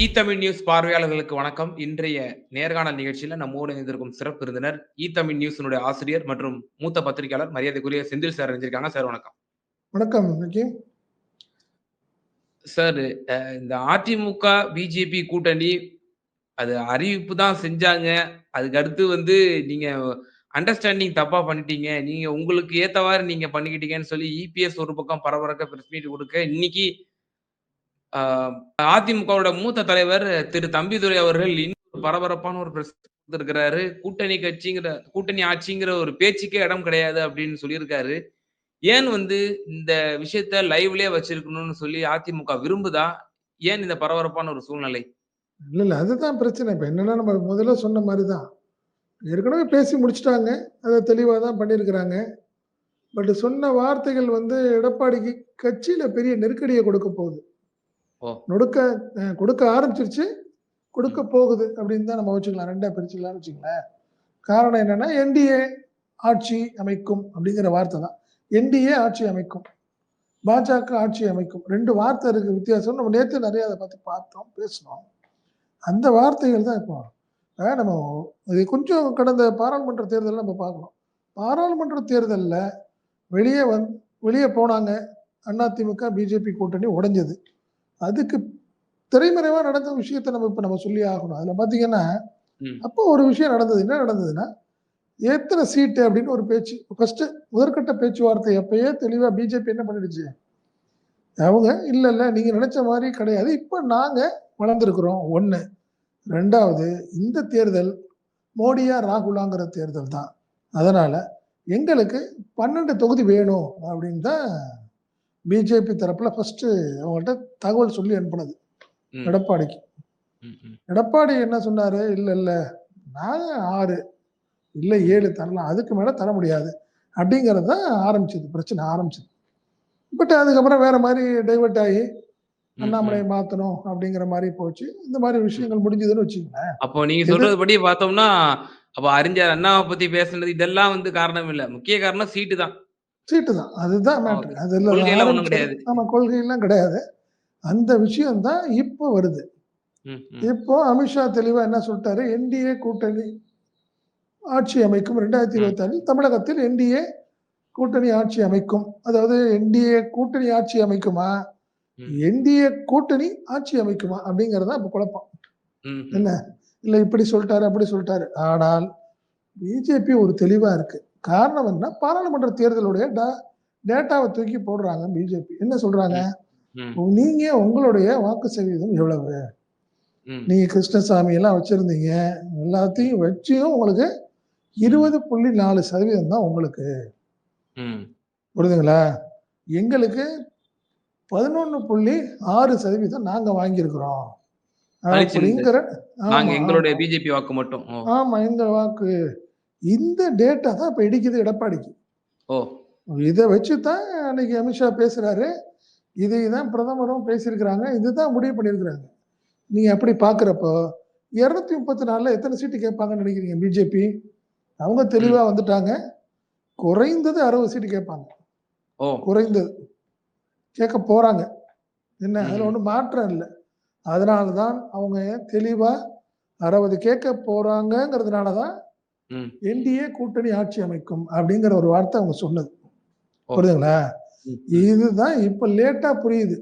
ஈ Tamil news பார்வையாளர்களுக்கு வணக்கம். இன்றைய நேர்காணல் நிகழ்ச்சியில நம்மோடு இணைந்திருக்கும் சிறப்பு விருந்தினர் ஈ தமிழ் நியூஸினுடைய ஆசிரியர் மற்றும் மூத்த பத்திரிகையாளர் மரியாதைக்குரிய செந்தில் சார் இணைஞ்சிருக்காங்க சார் வணக்கம். வணக்கம் சார் இந்த அதிமுக பிஜேபி கூட்டணி அது அறிவிப்பு தான் செஞ்சாங்க. அதுக்கு அடுத்து வந்து நீங்க அண்டர்ஸ்டாண்டிங் தப்பா பண்ணிட்டீங்க. நீங்க உங்களுக்கு ஏத்தவாறு நீங்க பண்ணிக்கிட்டீங்கன்னு சொல்லி இபிஎஸ் ஒரு பக்கம் பரபரக்க பிரஸ் மீட் கொடுக்க இன்னைக்கு அதிமுகவோட மூத்த தலைவர் திரு தம்பிதுரை அவர்கள் இன்னும் பரபரப்பான ஒரு பிரச்சனை கொடுத்திருக்கிறாரு கூட்டணி கட்சிங்கிற கூட்டணி ஆட்சிங்கிற ஒரு பேச்சுக்கே இடம் கிடையாது அப்படின்னு சொல்லியிருக்காரு. ஏன் வந்து இந்த விஷயத்த லைவ்லயே வச்சிருக்கணும்னு சொல்லி அதிமுக விரும்புதா? ஏன் இந்த பரபரப்பான ஒரு சூழ்நிலை? இல்ல இல்ல அதுதான் பிரச்சனை. இப்ப என்னன்னா நம்ம முதல்ல சொன்ன மாதிரி தான் ஏற்கனவே பேசி முடிச்சுட்டாங்க. அதை தெளிவாக தான் பண்ணியிருக்கிறாங்க. பட் சொன்ன வார்த்தைகள் வந்து எடப்பாடிக்கு கட்சியில பெரிய நெருக்கடியை கொடுக்க போகுது. நொடுக்க கொடுக்க ஆரம்பிச்சிருச்சு. கொடுக்க போகுது அப்படின்னு தான் நம்ம வச்சுக்கலாம். ரெண்டா பிரிச்சுக்கலாம்னு வச்சுங்களேன் காரணம் என்னன்னா என்டிஏ ஆட்சி அமைக்கும் அப்படிங்கிற வார்த்தை தான். என்டிஏ ஆட்சி அமைக்கும். பாஜக ஆட்சி அமைக்கும். ரெண்டு வார்த்தை இருக்கு வித்தியாசம். நம்ம நேற்று நிறைய அதை பத்தி பார்த்தோம் பேசினோம். அந்த வார்த்தைகள் தான் இப்போ நம்ம இது கொஞ்சம் கடந்த பாராளுமன்ற தேர்தலில் நம்ம பார்க்கணும். பாராளுமன்ற தேர்தலில் வெளியே வந் வெளியே போனாங்க. அதிமுக பிஜேபி கூட்டணி உடைஞ்சது. அதுக்கு திரைமறைவாக நடந்த விஷயத்தை நம்ம இப்போ நம்ம சொல்லி ஆகணும். அதில் பார்த்தீங்கன்னா. அப்போ ஒரு விஷயம் நடந்தது. என்ன நடந்ததுன்னா எத்தனை சீட்டு அப்படின்னு ஒரு பேச்சு. ஃபர்ஸ்ட் முதற்கட்ட பேச்சுவார்த்தை அப்பயே தெளிவாக பிஜேபி என்ன பண்ணிடுச்சு? அவங்க இல்லை இல்லை நீங்கள் நினைச்ச மாதிரி கிடையாது. இப்போ நாங்கள் வளர்ந்துருக்குறோம். ஒன்று ரெண்டாவது இந்த தேர்தல் மோடியா ராகுலாங்கிற தேர்தல் தான். அதனால எங்களுக்கு பன்னெண்டு தொகுதி வேணும் அப்படின்னு தான் பிஜேபி தரப்புல ஃபர்ஸ்ட் அவங்கள்ட்ட தகவல் சொல்லி அனுப்புனது. எடப்பாடிக்கு. எடப்பாடி என்ன சொன்னாரு? இல்ல இல்ல. நாங்க ஆறு இல்ல ஏழு தரலாம். அதுக்கு மேல தர முடியாது. அப்படிங்கிறது தான் ஆரம்பிச்சது. பிரச்சனை ஆரம்பிச்சது. பட் அதுக்கப்புறம் வேற மாதிரி டைவர்ட் ஆகி அண்ணாமலையை. மாத்தணும் அப்படிங்கிற மாதிரி போச்சு. இந்த மாதிரி விஷயங்கள் முடிஞ்சதுன்னு வச்சுக்கோங்களேன். அப்போ நீங்க இது- சொல்றதுபடி பார்த்தோம்னா அப்ப அறிஞர் அண்ணாவை பத்தி பேசுனது இதெல்லாம் வந்து காரணம் இல்ல. முக்கிய காரணம் சீட்டு தான். சீட்டு தான். அதுதான் மேட்ரு அது இல்ல கொள்கையெல்லாம் ஒண்ணும் ஆரம்பிச்சது- கிடையாது. ஆமா கொள்கையெல்லாம் கிடையாது. அந்த விஷயம் தான் இப்போ வருது. இப்போ அமித்ஷா தெளிவா என்ன சொல்லிட்டாரு? என்டிஏ கூட்டணி ஆட்சி அமைக்கும். ரெண்டாயிரத்தி. இருபத்தி ஆறில் தமிழகத்தில் என்டிஏ கூட்டணி ஆட்சி அமைக்கும். அதாவது என்டிஏ கூட்டணி ஆட்சி அமைக்குமா. என்டிஏ கூட்டணி ஆட்சி அமைக்குமா? அப்படிங்கறதா இப்ப குழப்பம். என்ன? இல்ல இப்படி சொல்லிட்டாரு அப்படி சொல்லிட்டாரு. ஆனால் பிஜேபி ஒரு தெளிவா இருக்கு. காரணம் என்ன பாராளுமன்ற தேர்தலுடைய டேட்டாவை தூக்கி போடுறாங்க பிஜேபி என்ன சொல்றாங்க நீங்க உங்களுடைய வாக்கு சதவீதம் எவ்வளவு. நீங்க கிருஷ்ணசாமி எல்லாம் வச்சிருந்தீங்க எல்லாத்தையும் வச்சியும் உங்களுக்கு இருபது புள்ளி நாலு சதவீதம் தான் உங்களுக்கு. புரியுதுங்களா எங்களுக்கு பதினொன்னு புள்ளி ஆறு சதவீதம் நாங்க வாங்கியிருக்கிறோம். அப்படிங்கிற எங்களுடைய. பிஜேபி வாக்கு மட்டும். ஆமா எங்க வாக்கு இந்த டேட்டா தான் இப்ப இடிக்குது எடப்பாடிக்கு. ஓ. இதை வச்சு தான் அன்னைக்கு அமித்ஷா பேசுறாரு. இதை தான் பிரதமரும் பேசியிருக்கிறாங்க. இதுதான் முடிவு பண்ணியிருக்கிறாங்க. நீங்க அப்படி பாக்குறப்போ இருநூத்தி முப்பத்தி நாலுல எத்தனை சீட்டு கேட்பாங்கன்னு நினைக்கிறீங்க பிஜேபி? அவங்க தெளிவா வந்துட்டாங்க. குறைந்தது அறுபது சீட்டு கேட்பாங்க. குறைந்தது. கேட்க போறாங்க. என்ன? அதுல. ஒன்றும் மாற்றம் இல்லை. அதனால தான் அவங்க தெளிவா அறுபது கேட்க போறாங்கங்கிறதுனால தான். என்டிஏ கூட்டணி ஆட்சி அமைக்கும் அப்படிங்கிற ஒரு வார்த்தை அவங்க சொன்னது. புரியுதுங்களா. இதுதான் இப்ப லேட்டா புரியுது.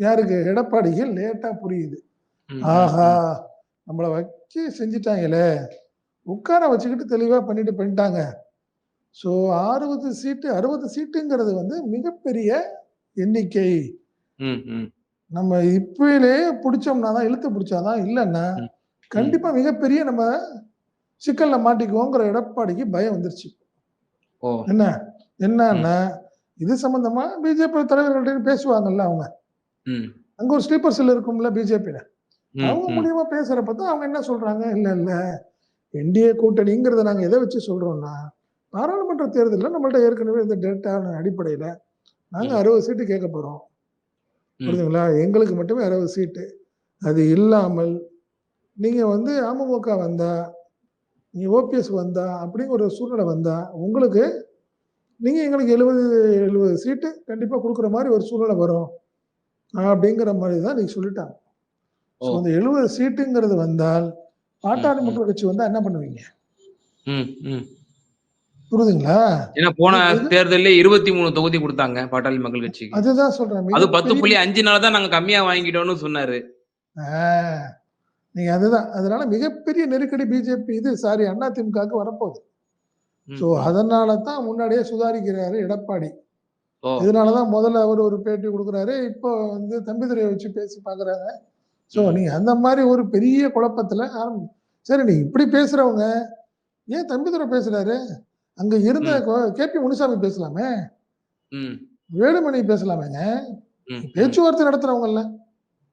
யாருக்கு? எடப்பாடிக்கு லேட்டா புரியுது. ஆஹா நம்மளை வச்சு செஞ்சிட்டாங்களே. உட்கார வச்சுக்கிட்டு தெளிவா பண்ணிட்டு பண்ணிட்டாங்க ஸோ அறுபது சீட்டு அறுபது சீட்டுங்கிறது வந்து மிகப்பெரிய எண்ணிக்கை. நம்ம இப்பயிலே பிடிச்சோம்னா தான் இழுத்து பிடிச்சாதான் இல்லைன்னா. கண்டிப்பா மிகப்பெரிய நம்ம சிக்கல்ல மாட்டிக்குவோங்கிற எடப்பாடிக்கு பயம் வந்துருச்சு. என்ன? என்னன்னா இது சம்பந்தமா பிஜேபி தலைவர்கள்ட்ட பேசுவாங்கல்ல அவங்க. அங்க ஒரு ஸ்லீப்பர் செல் இருக்கும்ல பிஜேபியில. அவங்க. மூலியமா பேசுறப்ப தான் அவங்க என்ன சொல்றாங்க? இல்ல இல்ல. என்டிஏ கூட்டணிங்கிறத நாங்க எதை வச்சு சொல்றோம்னா பாராளுமன்ற தேர்தலில் நம்மள்ட்ட ஏற்கனவே இந்த டேட்டா அடிப்படையில நாங்க ம். அறுபது சீட்டு கேட்க போறோம். புரியுதுங்களா எங்களுக்கு மட்டுமே அறுபது சீட்டு. அது இல்லாமல் நீங்க வந்து அமமுக வந்தா நீ ஓபிஎஸ் வந்தா அப்படிங்கிற ஒரு சூழ்நிலை வந்தா உங்களுக்கு நீங்க எங்களுக்கு எழுபது எழுபது சீட்டு கண்டிப்பா கொடுக்குற மாதிரி ஒரு சூழ்நிலை வரும் அப்படிங்கிற மாதிரி தான் நீங்க சொல்லிட்டாங்க ஸோ. அந்த 70 சீட்டுங்கிறது வந்தால் பாட்டாளி. மக்கள் கட்சி வந்தா என்ன பண்ணுவீங்க? புரியுதுங்களா? ஏன்னா போன தேர்தல்ல 23 தொகுதி குடுத்தாங்க பாட்டாளி மக்கள் கட்சிக்கு. அதுதான் சொல்றேன். அது மிகப்பெரிய 10.5னால தான் நாங்க கம்மியா வாங்கிட்டோம்னு சொன்னாரு. ஆ. நீங்க அதுதான். அதனால மிகப்பெரிய நெருக்கடி பிஜேபி இது சாரி அதிமுகவுக்கு வரப்போகுது. ம், ஸோ. அதனால தான் முன்னாடியே சுதாரிக்கிறாரு எடப்பாடி. ஓ. இதனால தான் முதல்ல அவர் ஒரு பேட்டி குடுக்குறாரு. இப்போ வந்து தம்பிதுரைய வச்சு பேசி பார்க்குறாங்க. ஸோ. நீங்க அந்த மாரி ஒரு பெரிய குழப்பத்துல ஆரம்பி சரி நீங்க இப்படி பேசுறவங்க, ஏன் தம்பிதுரை பேசுறாரு? அங்க இருந்த. கொ கேபி முனுசாமி பேசலாமே! வேலுமணி பேசலாமேங்க. பேச்சுவார்த்தை நடத்துறவங்கல்ல.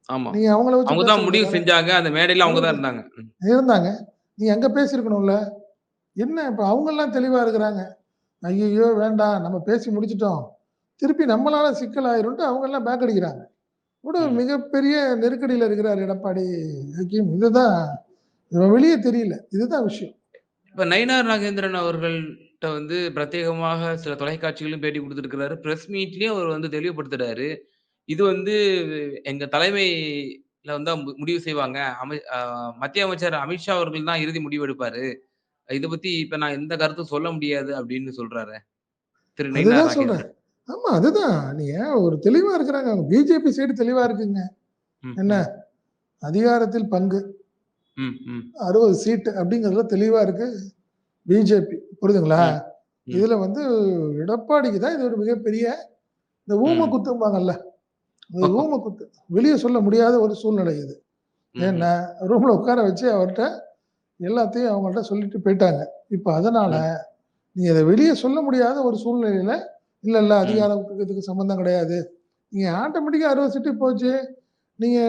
ஆமா. நீங்க அவங்கள வச்சு அவங்க தான் முடிவு! செஞ்சாங்க. அந்த மேடையில அவங்க தான். இருந்தாங்க. இருந்தாங்க. நீங்க அங்க பேசியிருக்கணும்ல. என்ன இப்ப அவங்கலாம் தெளிவா இருக்கிறாங்க. ஐய்யய்யோ! வேண்டாம். நம்ம பேசி முடிச்சுட்டோம். திருப்பி நம்மளால சிக்கல் ஆயிரும்ன்ட்டு அவங்கலாம் பேக் அடிக்கிறாங்க. கூட. மிகப்பெரிய நெருக்கடியில இருக்கிறார் எடப்பாடி ஹக்கீம். இதுதான் வெளிய தெரியல. இதுதான் விஷயம். இப்ப நயினார் நாகேந்திரன் அவர்கள்ட்ட வந்து பிரத்யேகமாக சில தொலைக்காட்சிகளும் பேட்டி குடுத்திருக்கிறாரு. பிரஸ் மீட்லயும் அவர் வந்து தெளிவுபடுத்துறாரு. இது வந்து எங்க தலைமையில வந்து முடிவு செய்வாங்க. அமை மத்திய அமைச்சர் அமித்ஷா அவர்கள் தான் இறுதி முடிவு எடுப்பாரு. இத பத்தி இப்ப நான் எந்த கருத்தும் சொல்ல முடியாது அப்படின்னு சொல்றாரே. திரு சொல்றேன். ஆமா அதுதான். நீங்க ஒரு தெளிவா இருக்கிறாங்க. பிஜேபி சைடு தெளிவா இருக்குங்க. என்ன? அதிகாரத்தில் பங்கு. 60 சீட்டு அப்படிங்கிறதுல தெளிவா இருக்கு பிஜேபி. புரியுதுங்களா? இதுல வந்து எடப்பாடிக்கு தான் இது ஒரு மிகப்பெரிய இந்த ஊம ம். குத்தும்பாங்கல்ல. ஊம குத்து. வெளிய சொல்ல முடியாத ஒரு சூழ்நிலை இது. ஏன்னா, ரூம்ல உட்கார வச்சு அவர்ட்ட எல்லாத்தையும் அவங்கள்ட்ட சொல்லிட்டு போயிட்டாங்க. இப்ப அதனால. நீங்க இத வெளிய சொல்ல முடியாத ஒரு சூழ்நிலையில, இல்ல இல்ல ம். அதிகாரத்துக்கு இதுக்கு சம்மந்தம் கிடையாது. நீங்க ஆட்டோமேட்டிக்கா 60 சீட்டு போச்சு. நீங்க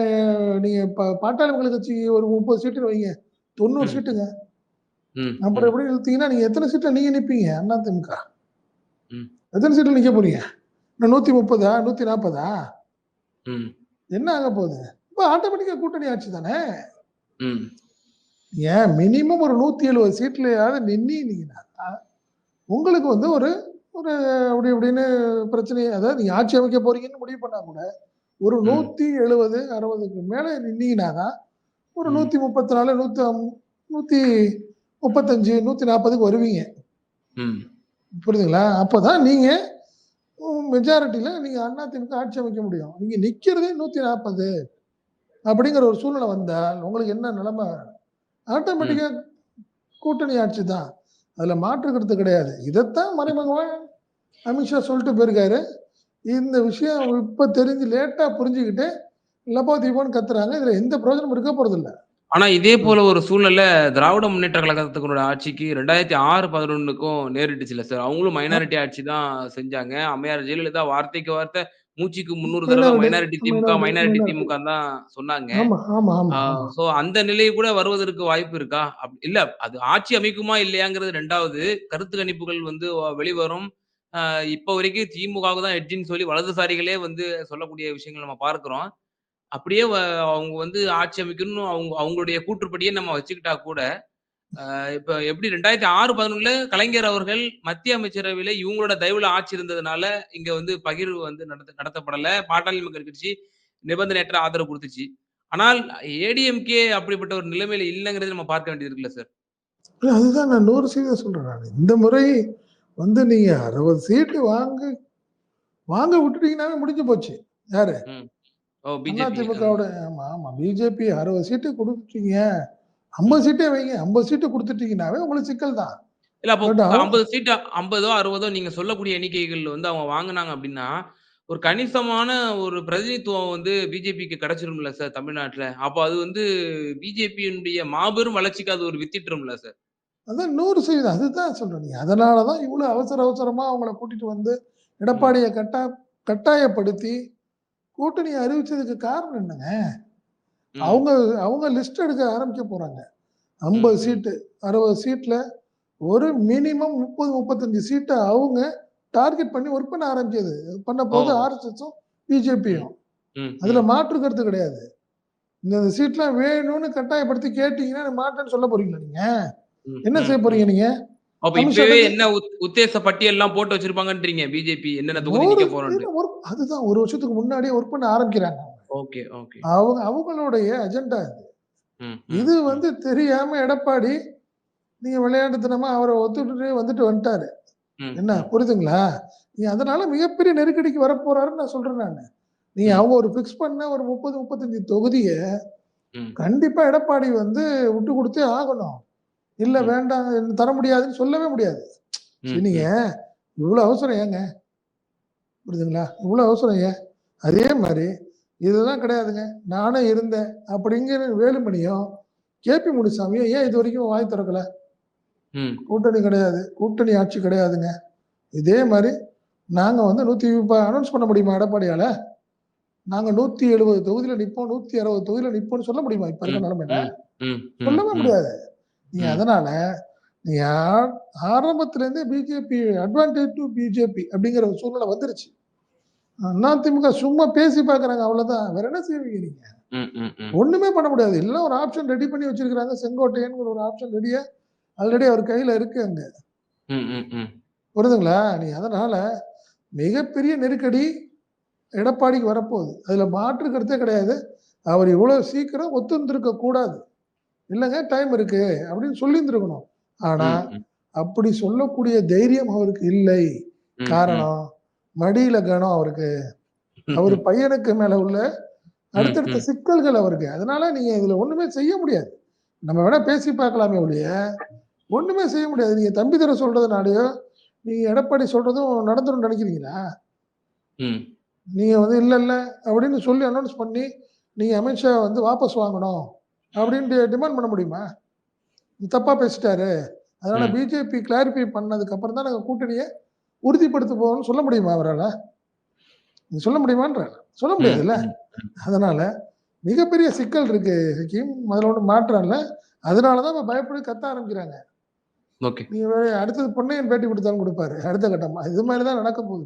நீங்க பாட்டாளி மக்கள் கட்சி ஒரு 30 சீட்டுன்னு வைங்க. 90 ம். சீட்டுங்க. அப்புறம். எப்படி இழுத்தீங்கன்னா, நீங்க எத்தன சீட்ல நீங்க நிப்பீங்க அதிமுக? ம். எத்தன சீட்ல நிக்க போறீங்க? இன்னும் 130ஆ? 140ஆ? ம். என்ன ஆக போகுது? இப்ப ஆட்டோமேட்டிக்கா கூட்டணி ஆட்சி தானே! ம். ஏன் மினிமம் ஒரு 170 சீட்லயாவது நின்னீங்கன்னா, உங்களுக்கு வந்து ஒரு ஒரு அப்படி இப்படின்னு பிரச்சனை அதாவது நீங்க ஆட்சி அமைக்க போறீங்கன்னு முடிவு பண்ணா கூட, ஒரு ம். 170, 60க்கு மேல நின்னீங்கன்னா தான், ஒரு ம். 134, 105 135, 140க்கு வருவீங்க. ம். புரியுதுங்களா? அப்பதான் நீங்க ம் மெஜாரிட்டில நீங்க அதிமுக ஆட்சி அமைக்க முடியும். நீங்க நிக்கிறதே 140 அப்படிங்கிற ஒரு சூழ்நிலை வந்தால், உங்களுக்கு என்ன நிலைமை? ம். ஆட்டோமேட்டிக்கா கூட்டணி ஆட்சி தான். அதுல மாற்று கருத்து கிடையாது. இதத்தான் மறைமுகமா அமித்ஷா சொல்லிட்டு போயிருக்காரு. இந்த விஷயம் இப்ப தெரிஞ்சு லேட்டா புரிஞ்சுகிட்டு, லபோ தீபோன்னு கத்துறாங்க. இதுல எந்த பிரயோஜனமும் இருக்க போறதில்ல. ஆனா இதே. போல ஒரு சூழ்நிலை திராவிட முன்னேற்ற கழகத்தினுடைய ஆட்சிக்கு 2006, 11க்கும் நேரிட்டுச்சுல்ல சார். அவங்களும். மைனாரிட்டி ஆட்சி தான் செஞ்சாங்க. அம்மையார் ஜெயலலிதா வார்த்தைக்கு வார்த்தை மூச்சுக்கு 300 தடவ மைனாரிட்டி திமுக, மைனாரிட்டி. திமுகன்னு தான் சொன்னாங்க. சோ அந்த நிலை கூட வருவதற்கு வாய்ப்பு இருக்கா? இல்ல அது ஆட்சி அமைக்குமா இல்லையாங்கிறது 2வது. கருத்து கணிப்புகள் வந்து வெளிவரும். இப்ப வரைக்கும் திமுகவுக்கு தான் எட்ஜ்ன்னு சொல்லி வலதுசாரிகளே வந்து சொல்லக்கூடிய விஷயங்கள நம்ம பார்க்கிறோம். அப்படியே அவங்க வந்து ஆட்சி அமைக்கணும்னு அவங்க அவங்களுடைய கூற்றுப்படியே நம்ம வச்சுக்கிட்டா கூட, இப்ப எப்படி 2006, 11ல கலைஞர் அவர்கள் மத்திய அமைச்சரவையில இவங்களோட தயவுல ஆட்சி இருந்ததுனால, இங்க வந்து பகிர்வு வந்து நடத்த நடத்தப்படல. பாட்டாளி மக்கள் கட்சி நிபந்தனையற்ற ஆதரவு குடுத்துச்சு. ஆனால் ஏடிஎம்கே அப்படிப்பட்ட ஒரு நிலைமையில இல்லங்கிறத நம்ம பார்க்க வேண்டியது இருக்குல்ல சார். அதுதான் நான் 100% சொல்றேன் நானு. இந்த முறை வந்து நீங்க 60 சீட்டு வாங்க வாங்க விட்டுட்டீங்கன்னாவே முடிஞ்சு போச்சு. யாரு? ஓ பிஜேபி. அதிமுகவோட ஆமா, ஆமா. பிஜேபி 60 சீட்டு குடுத்துட்டீங்க. 50 ம். சீட்டே வைங்க. 50 சீட்டு குடுத்துட்டீங்கன்னாவே உங்களுக்கு சிக்கல் தான். இல்ல அப்போ 50 சீட்டு 50ஓ, 60ஓ நீங்க சொல்லக்கூடிய எண்ணிக்கைகள் வந்து அவங்க வாங்குனாங்க அப்படின்னா, ஒரு கணிசமான ஒரு பிரதிநிதித்துவம் வந்து பிஜேபிக்கு கிடைச்சிரும்ல சார் தமிழ்நாட்டுல. அப்ப அது வந்து பிஜேபியினுடைய மாபெரும் வளர்ச்சிக்கு அது ஒரு வித்திட்டுரும்ல சார். அதான் 100% அதுதான் சொல்றேன். நீங்க அதனால தான் இவ்வளோ அவசர அவசரமா அவங்கள கூட்டிட்டு வந்து. எடப்பாடிய கட்டா கட்டாயப்படுத்தி கூட்டணி அறிவிச்சதுக்கு காரணம் என்னங்க? அவங்க அவங்க லிஸ்ட் எடுக்க ஆரம்பிக்க போறாங்க. ம், 50 ம். சீட்டு, 60 சீட்ல ஒரு மினிமம் 30, 35 சீட்ட அவங்க டார்கெட் பண்ணி ஒர்க் பண்ண ஆரம்பிச்சது. பண்ண போது! ஆர்எஸ்எஸும். பிஜேபியும். அதுல. மாற்று கருத்து கிடையாது. இந்த சீட்லாம் வேணும்னு கட்டாயப்படுத்தி கேட்டீங்கன்னா, மாட்டேன்னு சொல்ல போறீங்களா நீங்க? என்ன செய்ய. போறீங்க நீங்க? அப்ப இப்பவே என்ன உத் உத்தேச பட்டியல்லாம் போட்டு வச்சிருப்பாங்கன்றீங்க பிஜேபி என்னென்ன தொகுதி நிக்க ஒர்க் அதுதான் ஒரு வருஷத்துக்கு முன்னாடியே ஒர்க் பண்ண ஆரம்பிக்கிறாங்க. Okay, okay. அவங்க அவங்களுடைய அஜெண்டா இது. இது. வந்து தெரியாம எடப்பாடி, நீங்க விளையாட்டுத்தனமா அவர ஒத்துட்டுட்டு வந்துட்டு வந்துட்டாரு. என்ன. புரியுதுங்களா? நீ அதனால மிகப்பெரிய நெருக்கடிக்கு வரப்போறாருன்னு நான் சொல்றேன் நானு. ம். அவங்க ஒரு ஃபிக்ஸ் பண்ண ஒரு 30, 35 தொகுதிய. கண்டிப்பா எடப்பாடி வந்து விட்டு குடுத்தே ஆகணும். இல்ல. வேண்டாம் தர முடியாதுன்னு சொல்லவே முடியாது. நீங்க ம். இவ்வளோ அவசரம் ஏங்க? புரியுதுங்களா? இவ்வளோ அவசரம் ஏன்? அதே மாரி இதெல்லாம் கிடையாதுங்க. நானும் இருந்தேன் அப்படிங்கிற வேலுமணியும், கேபி முனுசாமியும் ஏன் இதுவரைக்கும் வாய் திறக்கல? கூட்டணி கிடையாது. கூட்டணி ஆட்சி கிடையாதுங்க. இதே மாரி நாங்க வந்து 100 இப்ப அனௌன்ஸ் பண்ண முடியுமா எடப்பாடியால? நாங்க 170 தொகுதியில நிப்போம், 160 தொகுதியில நிப்போம்ன்னு சொல்ல முடியுமா இப்ப இருக்க நிலைமையில? சொல்லவே. முடியாது. ம். அதனால நீங்க ஆ ஆரம்பத்திலேருந்தே பிஜேபி அட்வான்டேஜ் டூ பிஜேபி அப்படிங்கிற ஒரு சூழ்நிலை வந்துருச்சு. அதிமுக சும்மா பேசி பார்க்குறாங்க அவ்வளோதான். வேற என்ன செய்வீங்க நீங்க? ஒண்ணுமே பண்ண முடியாது. எல்லாம் ஒரு ஆப்ஷன் ரெடி பண்ணி வச்சிருக்காங்க. செங்கோட்டையன்ங்கிற ஒரு ஆப்ஷன் ரெடியா ஆல்ரெடி அவர் கையில இருக்கு அங்க. புரியுதுங்களா? நீ அதனால மிகப்பெரிய நெருக்கடி எடப்பாடிக்கு வரப்போகுது. அதுல மாற்று கருத்தே கிடையாது. அவர் இவ்வளவு சீக்கிரம் ஒத்துந்திருக்க கூடாது. இல்லங்க டைம் இருக்கு அப்படின்னு சொல்லியிருந்திருக்கணும். ஆனா. அப்படி சொல்லக்கூடிய தைரியம் அவருக்கு இல்லை. காரணம் மடியில கனம் அவருக்கு. அவரு பையனுக்கு மேல உள்ள அடுத்தடுத்த. சிக்கல்கள் அவருக்கு. அதனால நீங்க இதுல ஒண்ணுமே செய்ய முடியாது. நம்ம வேணா பேசி பார்க்கலாமே ஒழிய, ஒண்ணுமே செய்ய முடியாது. நீங்க தம்பி துரை சொல்றதுனாலயோ, நீங்க எடப்பாடி சொல்றதும் நடந்துரும்னு நினைக்கிறீங்களா? நீங்க வந்து இல்ல, இல்ல அப்படின்னு சொல்லி அனௌன்ஸ் பண்ணி, நீங்க அமித்ஷா வந்து வாபஸ் வாங்கணும் அப்படின்னு டிமாண்ட் பண்ண முடியுமா? தப்பா பேசிட்டாரு. அதனால. பிஜேபி கிளாரிஃபை பண்ணதுக்கு அப்புறம் தான் நாங்க கூட்டணிய உறுதிப்படுத்த போறோம்னு சொல்ல முடியுமா அவரால? சொல்ல முடியுமான்றேன். சொல்ல முடியாதுல்ல. அதனால மிகப்பெரிய சிக்கல் இருக்கு ஹக்கீம். அதுல ஒண்ணும் மாற்றம் இல்ல. அதனால தான் இப்ப பயப்படி கத்த ஆரம்பிக்கிறாங்க. ஓகே. வேற அடுத்தது பொன்னையன் பேட்டி குடுத்தாலும் குடுப்பாரு. அடுத்த கட்டமா. இது மாரி தான் நடக்க போகுது.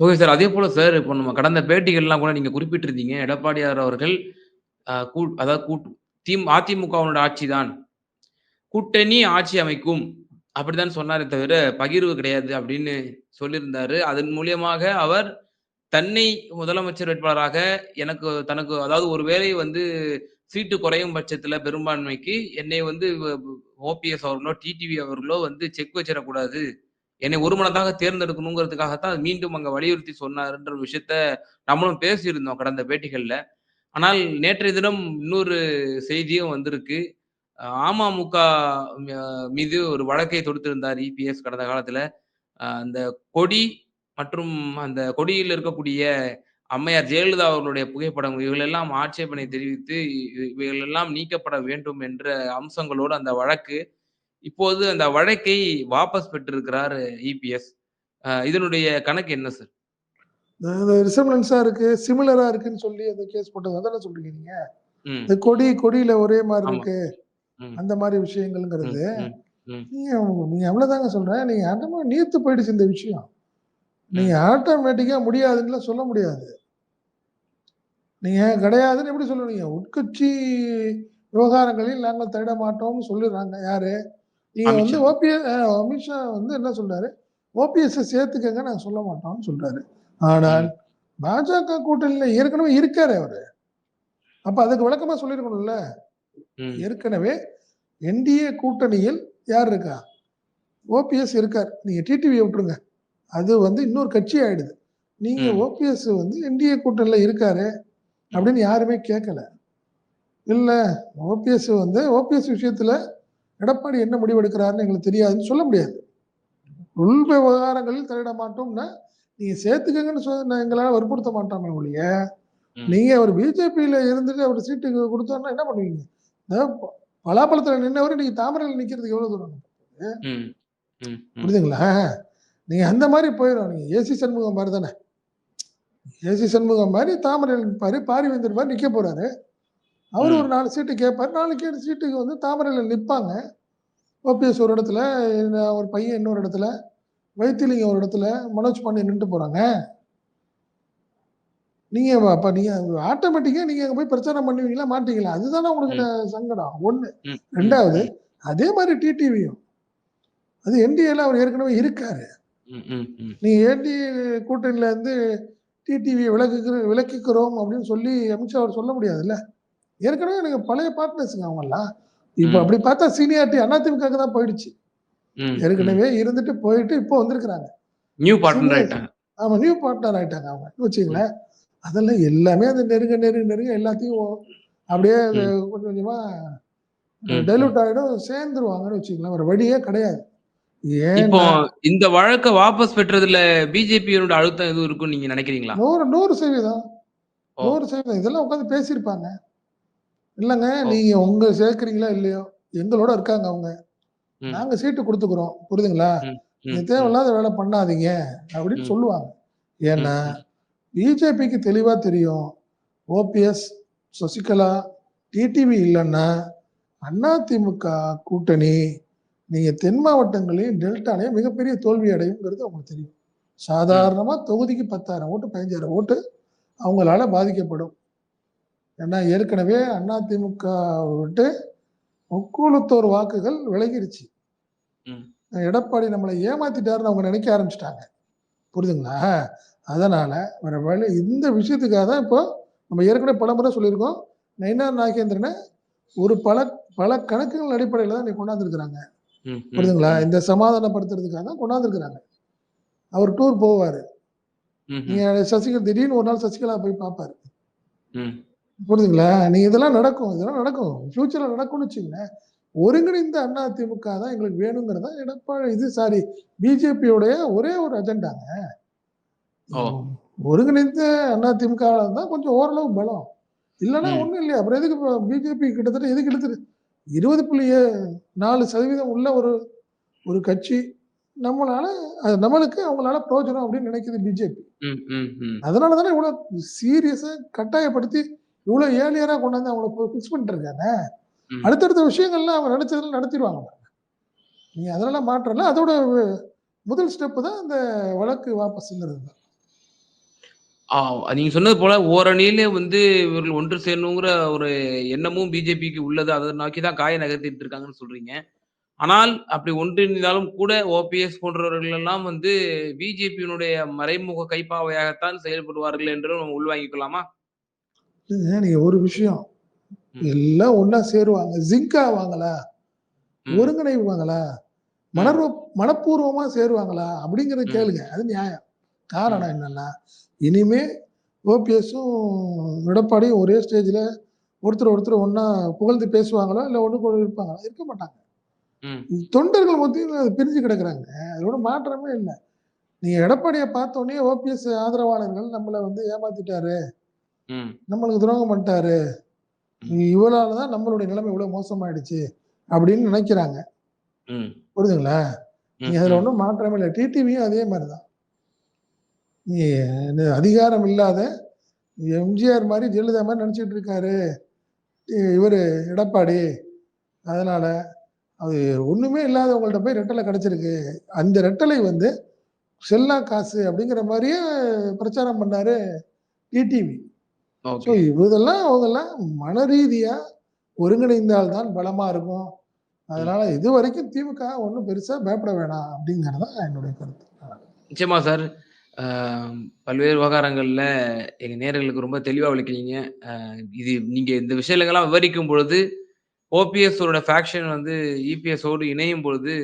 Okay sir. அதேபோல சார், இப்போ நம்ம கடந்த பேட்டிகள்லாம் கூட நீங்க குறிப்பிட்டிருந்தீங்க. எடப்பாடியார் அவர்கள் அதாவது கூட் திம் அதிமுகவினோட ஆட்சி தான். கூட்டணி ஆட்சி அமைக்கும். அப்படித்தான் சொன்னாரே தவிர, பகிர்வு கிடையாது அப்படின்னு சொல்லியிருந்தாரு. அதன் மூலியமாக அவர் தன்னை முதலமைச்சர் வேட்பாளராக எனக்கு தனக்கு அதாவது ஒருவேளை வந்து சீட்டு குறையும் பட்சத்துல பெரும்பான்மைக்கு என்னை வந்து ஓபிஎஸ் அவர்களோ, டிடிவி அவர்களோ வந்து செக் வச்சிடக்கூடாது. என்னை ஒருமனதாக தேர்ந்தெடுக்கணுங்கிறதுக்காக தான் மீண்டும் அங்க வலியுறுத்தி சொன்னாருன்ற ஒரு விஷயத்த நம்மளும் பேசியிருந்தோம் கடந்த பேட்டிகள்ல. ஆனால் நேற்றைய தினம் இன்னொரு செய்தியும் வந்திருக்கு. அமமுக மீது ஒரு வழக்கை தொடுத்திருந்தார் இபிஎஸ் கடந்த காலத்துல அந்த கொடி மற்றும் அந்த கொடியில் இருக்கக்கூடிய அம்மையார் ஜெயலலிதா அவர்களுடைய புகைப்படம் இவைகளெல்லாம் ஆட்சேபனை தெரிவித்து இவைகளெல்லாம் நீக்கப்பட வேண்டும் என்ற அம்சங்களோடு அந்த வழக்கு. இப்போது அந்த வழக்கை வாபஸ் பெற்றிருக்கிறார் இபிஎஸ். இதனுடைய கணக்கு என்ன சார்? அது ரிசம்பளன்ஸா இருக்கு, சிமிலரா இருக்குன்னு சொல்லி அந்த கேஸ் போட்டது அதானே சொல்றீங்க நீங்க? ம். இந்த கொடி கொடியில ஒரே ஆமா. இருக்கு. அந்த மாரி ம், விஷயங்கள்ங்கிறது. நீங்க நீங்க அவ்வளோதாங்க சொல்றேன். நீங்க ஆட்டமா நீர்த்து போயிடுச்சு இந்த விஷயம். நீங்க. ஆட்டோமேட்டிக்கா முடியாதுன்னுலாம் சொல்ல முடியாது. நீங்க கிடையாதுன்னு எப்படி சொல்லுவீங்க? உட்கட்சி விவகாரங்களில் நாங்கள் தலையிட மாட்டோம்னு சொல்லிடுறாங்க. யாரு? நீங்க வந்து. ஓபிஎஸ் அமித்ஷா வந்து என்ன சொல்றாரு? ஓபிஎஸ்ஸ சேர்த்துக்கங்க நாங்க சொல்ல மாட்டோம்னு சொல்றாரு. ஆனால். பாஜக கூட்டணியில ஏற்கனவே இருக்காரு அவரு. அப்ப அதுக்கு விளக்கமா சொல்லியிருக்கணும்ல. ஏற்கனவே என்டிஏ கூட்டணியில் யார் இருக்கா? ஓபிஎஸ் இருக்கார். நீங்க டிடிவிய விட்டுருங்க. அது வந்து இன்னொரு கட்சி ஆயிடுது. நீங்க. ஓபிஎஸ் வந்து என்டிஏ கூட்டணியில இருக்காரு. அப்படின்னு யாருமே கேட்கல. இல்ல ஓபிஎஸ் வந்து ஓபிஎஸ் விஷயத்துல எடப்பாடி என்ன முடிவு எடுக்கிறாருன்னு எங்களுக்கு தெரியாதுன்னு சொல்ல முடியாது. உள் விவகாரங்களில் தலையிட மாட்டோம்னா, நீங்க சேர்த்துக்கங்கன்னு சொ எங்களால வற்புறுத்த மாட்டோமே ஒழிய. நீங்க அவர் பிஜேபியில இருந்துட்டு அவர் சீட்டு குடுத்தோம்னா என்ன பண்ணுவீங்க? பலாப்பழத்துல நின்னவரு நீங்க தாமரையில நிக்கிறதுக்கு எவ்வளவு தூரம்? புரியுதுங்களா? நீங்க அந்த மாரி போயிரும். நீங்க ஏசி சண்முகம் மாரி தானே. ஏசி சண்முகம் மாரி தாமரையில நிப்பாரு. பாரிவேந்தர் மாரி நிக்க போறாரு. அவரு ஒரு. 4 சீட்டு கேட்பாரு. 4 சீட்டுக்கு வந்து தாமரையில நிப்பாங்க. ஓபிஎஸ் ஒரு இடத்துல, ஒரு பையன் இன்னொரு இடத்துல, வைத்திலிங்கம் ஒரு இடத்துல, மனோஜ் பாண்டியன் நின்னுட்டு போறாங்க. நீங்க அப்ப நீங்க ஆட்டோமேட்டிக்கா நீங்க அங்க போய் பிரச்சாரம் பண்ணுவீங்களா? மாட்டீங்களா? அதுதானே உங்களுக்கு சங்கடம். 1. ம். ம். 2வது ம். அதே மாரி டிடிவியும். அது என்டிஏல அவர் ஏற்கனவே இருக்காரு. ம். ம். ம். நீங்க என்டிஏ கூட்டணியில இருந்து டிடிவியை விலக்குகிற விலக்கிக்கிறோம் அப்படின்னு சொல்லி அமித்ஷா அவர் சொல்ல முடியாதுல்ல ஏற்கனவே எனக்கு பழைய பார்ட்னர்ஸுங்க அவங்கெல்லாம் இப்போ. அப்படி பார்த்தா சீனியாரிட்டி அதிமுக தான் போயிடுச்சு. ஏற்கனவே இருந்துட்டு போயிட்டு இப்போ வந்திருக்கிறாங்க. நியூ பார்ட்னர் ஆயிட்டாங்க. ஆமா நியூ பார்ட்னர் ஆயிட்டாங்க அவங்க. வச்சுங்களேன் அதெல்லாம் எல்லாமே அந்த நெருங்க நெருங்க நெருங்க எல்லாத்தையும் அப்படியே கொஞ்சம் கொஞ்சமா டைலூட் ஆயிடும் சேர்ந்துருவாங்கன்னு வச்சுக்கலாம் ஒரு வழியே கிடையாது. இப்போ இந்த வழக்க வாபஸ் பெற்றதுல பிஜேபியோட அழுத்தம் எதுவும் இருக்கும்னு நீங்க நினைக்கிறீங்களா? நூறு நூறு சதவீதம். நூறு சதவீதம். இதெல்லாம் உட்காந்து பேசியிருப்பாங்க. இல்லைங்க. நீங்க உங்க சேர்க்கறீங்களா இல்லையோ? எங்களோட இருக்காங்க அவங்க. நாங்க சீட்டு கொடுத்துக்கிறோம். புரியுதுங்களா? தேவையில்லாத வேலை பண்ணாதீங்க அப்படின்னு. சொல்லுவாங்க. ஏன்னா பிஜேபிக்கு தெளிவா தெரியும். ஓபிஎஸ் சசிகலா டிடிவி இல்லைன்னா அதிமுக கூட்டணி நீங்க தென் மாவட்டங்களையும் டெல்டாலையும் மிகப்பெரிய தோல்வி அடையுங்கிறது அவங்களுக்கு தெரியும். சாதாரணமா தொகுதிக்கு பத்தாயிரம் ஓட்டு பதினஞ்சாயிரம் ஓட்டு அவங்களால பாதிக்கப்படும். ஏன்னா ஏற்கனவே அதிமுக விட்டு முக்கூலத்தோர் வாக்குகள் விலகிருச்சு. எடப்பாடி நம்மளை ஏமாத்திட்டாருன்னு அவங்க நினைக்க ஆரம்பிச்சிட்டாங்க. புரியுதுங்களா அதனால வேற வழி இந்த விஷயத்துக்காக தான் இப்போ நம்ம ஏற்கனவே பல முறை சொல்லியிருக்கோம். நயினார் நாகேந்திரனை ஒரு பல பல கணக்குகள் அடிப்படையில் தான் நீ கொண்டாந்துருக்குறாங்க. புரியுதுங்களா இந்த சமாதானப்படுத்துறதுக்காக தான் கொண்டாந்துருக்குறாங்க. அவர் டூர் போவார். நீங்க சசிகலா திடீர்னு ஒரு நாள் சசிகலா போய் பார்ப்பாரு. புரியுதுங்களா நீ இதெல்லாம் நடக்கும் இதெல்லாம் நடக்கும். ஃபியூச்சர்ல நடக்கும்னு வச்சுங்களேன் ஒருங்கிணைந்த அண்ணா திமுக தான் எங்களுக்கு வேணுங்கிறதா எடப்பாடி இது சாரி பிஜேபியோடைய ஒரே ஒரு அஜெண்டாங்க. ஒருங்கிணைந்த அண்ணா திமுக தான் கொஞ்சம் ஓரளவு பலம் இல்லைன்னா ம். ஒண்ணும் இல்லையா அப்புறம் எதுக்கு பிஜேபி கிட்டத்தட்ட எதுக்கு எடுத்துரு இருபது புள்ளி நாலு சதவீதம் உள்ள ஒரு ஒரு கட்சி நம்மளால அது நம்மளுக்கு அவங்களால பிரயோஜனம் அப்படின்னு நினைக்குது பிஜேபி. அதனால தானே இவ்வளவு சீரியஸா கட்டாயப்படுத்தி இவ்வளவு ஏழியரா கொண்டாந்து அவங்கள ஃபிக்ஸ் பண்ணிட்டு இருக்காங்க. அடுத்தடுத்த விஷயங்கள்லாம் அவங்க நினைச்சதுல நடத்திடுவாங்க. நீங்க அதெல்லாம் மாற்றல. அதோட முதல் ஸ்டெப் தான் இந்த வழக்கு வாபஸ்ங்கிறது தான் ஆ, நீங்க சொன்னது போல ஓரணியிலே வந்து இவர்கள் ஒன்று சேரணுங்கிற ஒரு எண்ணமும் பிஜேபிக்கு உள்ளது. அதை நோக்கி தான் காய நகர்த்திட்டு இருக்காங்கன்னு சொல்றீங்க. ஆனால் அப்படி ஒன்றிணைந்தாலும் கூட ஓபிஎஸ் போன்றவர்கள் எல்லாம் வந்து பிஜேபியினுடைய மறைமுக கைப்பாவையாகத்தான் செயல்படுவார்கள் என்று நம்ம உள்வாங்கிக் கொள்ளலாமா இல்லைங்க, நீங்க ஒரு விஷயம். எல்லாம் ஒண்ணா சேருவாங்க. ஜிங்க் ஆவாங்களா ம், ஒருங்கிணைவாங்களா மனர்வ மனப்பூர்வமா சேருவாங்களா? அப்படிங்கறத. கேளுங்க. அது நியாயம். காரணம் என்னன்னா இனிமே ஓபிஎஸும் எடப்பாடியும் ஒரே ஸ்டேஜ்ல ஒருத்தர் ஒருத்தர் ஒண்ணா புகழ்ந்து பேசுவாங்களா? இல்ல ஒண்ணுக்கு ஒண்ணு இருப்பாங்களா? இருக்க மாட்டாங்க. தொண்டர்கள் அது பிரிஞ்சு கிடக்குறாங்க. அதோட மாற்றமே இல்லை. நீங்க எடப்பாடியை பார்த்த உடனே ஓபிஎஸ் ஆதரவாளர்கள் நம்மளை வந்து ஏமாத்திட்டாரு. நம்மளுக்கு துரோகம் பண்ணிட்டாரு. இவளால தான் நம்மளுடைய நிலைமை இவ்வளவு மோசமாயிடுச்சு அப்படின்னு நினைக்கிறாங்க. ம், புரியுதுங்களா நீ அதுல. ஒன்றும் மாற்றமே இல்லை. டிடிவியும் அதே மாதிரிதான். நீ அதிகாரம் இல்லாத எம்ஜிஆர் மாதிரி ஜெயலலிதா மாதிரி நினைச்சிட்டு இருக்காரு. இவரு எடப்பாடி. அதனால அது ஒண்ணுமே இல்லாதவங்கள்ட்ட போய் ரெட்டலை கிடைச்சிருக்கு. அந்த ரெட்டலை வந்து செல்லா காசு அப்படிங்கிற மாதிரியே பிரச்சாரம் பண்ணாரு டிடிவி. ஸோ ஓகே இவதெல்லாம் அவங்கெல்லாம் மன ரீதியா ஒருங்கிணைந்தால்தான் பலமா இருக்கும். அதனால இது வரைக்கும் திமுக ஒன்றும் பெருசா பயப்பட வேணாம் அப்படிங்கிறது தான் என்னுடைய கருத்து. நிச்சயமா சார். பல்வேறு விவகாரங்கள்ல எங்க நேயர்களுக்கு ரொம்ப தெளிவா விளக்கிறீங்க இது நீங்க இந்த விஷயங்கள்லாம் விவரிக்கும் பொழுது ஓபிஎஸ் ஓட ஃபேக்ஷன் வந்து இபிஎஸ் ஓடு இணையும் பொழுது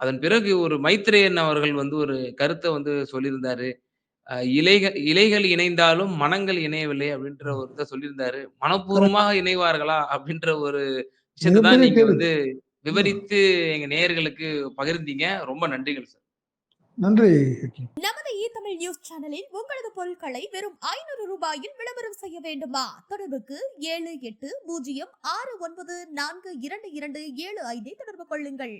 அதன் பிறகு ஒரு மைத்ரேயன் அவர்கள் வந்து ஒரு கருத்தை வந்து சொல்லியிருந்தாரு. இலைகள் இலைகள் இணைந்தாலும் மனங்கள் இணையவில்லை அப்படின்ற ஒரு இதை சொல்லியிருந்தாரு. மனப்பூர்வமாக இணைவார்களா அப்படின்ற ஒரு விஷயத்தை தான் மிகப்பெரிய நீங்க. வந்து விவரித்து எங்க நேயர்களுக்கு பகிர்ந்தீங்க. ரொம்ப நன்றிகள் சார். நன்றி நமது இ தமிழ் நியூஸ் சேனலில் உங்களது பொருட்களை வெறும் ஐநூறு ரூபாயில் விளம்பரம் செய்ய வேண்டுமா? தொடர்புக்கு ஏழு எட்டு பூஜ்ஜியம் ஆறு ஒன்பது நான்கு இரண்டு இரண்டு ஏழு ஐந்தை தொடர்பு கொள்ளுங்கள்.